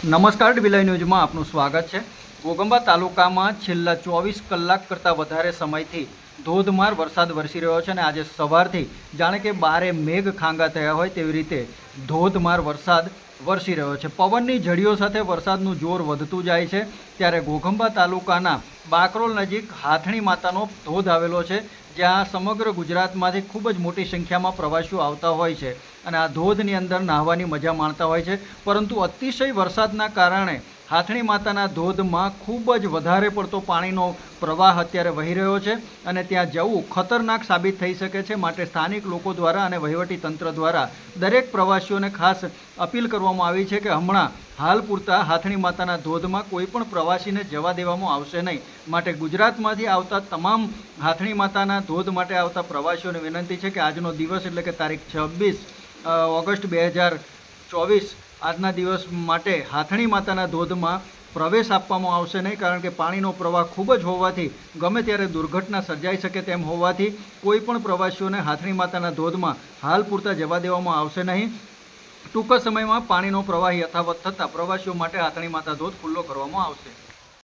નમસ્કાર ડિવિલાઈ ન્યૂઝમાં આપનું સ્વાગત છે. ઘોગંબા તાલુકામાં છેલ્લા ચોવીસ કલાક કરતાં વધારે સમયથી ધોધમાર વરસાદ વરસી રહ્યો છે અને આજે સવારથી જાણે કે બારે મેઘ ખાંગા થયા હોય તેવી રીતે ધોધમાર વરસાદ વરસી રહ્યો છે. પવનની ઝડીઓ સાથે વરસાદનું જોર વધતું જાય છે ત્યારે ઘોઘંબા તાલુકાના બાકરોલ નજીક હાથણી માતાનો ધોધ આવેલો છે, જ્યાં સમગ્ર ગુજરાતમાંથી ખૂબ જ મોટી સંખ્યામાં પ્રવાસીઓ આવતા હોય છે અને આ ધોધની અંદર નાહવાની મજા માણતા હોય છે. પરંતુ અતિશય વરસાદના કારણે હાથણી માતાના ધોધમાં ખૂબ જ વધારે પડતો પાણીનો પ્રવાહ અત્યારે વહી રહ્યો છે અને ત્યાં જવું ખતરનાક સાબિત થઈ શકે છે માટે સ્થાનિક લોકો દ્વારા અને વહીવટી તંત્ર દ્વારા દરેક પ્રવાસીઓને ખાસ અપીલ કરવામાં આવી છે કે હમણાં હાલ પૂરતા હાથણી માતાના ધોધમાં કોઈ પણ પ્રવાસીને જવા દેવામાં આવશે નહીં. માટે ગુજરાતમાંથી આવતા તમામ હાથણી માતાના ધોધ માટે આવતા પ્રવાસીઓને વિનંતી છે કે આજનો દિવસ એટલે કે તારીખ છવ્વીસ ઓગસ્ટ બે હજાર ચોવીસ આજના દિવસ માટે હાથણી માતાના ધોધમાં પ્રવેશ આપવામાં આવશે નહીં, કારણ કે પાણીનો પ્રવાહ ખૂબ જ હોવાથી, ગમે ત્યારે દુર્ઘટના સર્જાઈ શકે તેમ હોવાથી કોઈ પણ પ્રવાસીઓને હાથણી માતાના ધોધમાં હાલ પૂરતા જવા દેવામાં આવશે નહીં. ટૂંક સમયમાં પાણીનો પ્રવાહ યથાવત થતાં પ્રવાસીઓ માટે હાથણી માતા ધોધ ખુલ્લો કરવામાં આવશે.